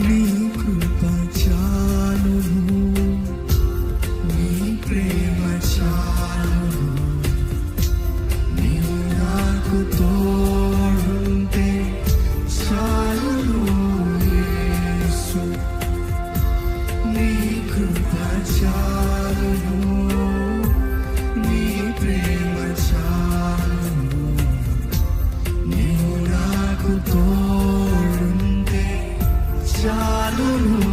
నీ కృప చాలును నీ ప్రేమ చాలును నీవు నాకు తోడుంటే చాలును యేసు. నీ కృప చాలును నీవు నాకు తోడుంటే చాలును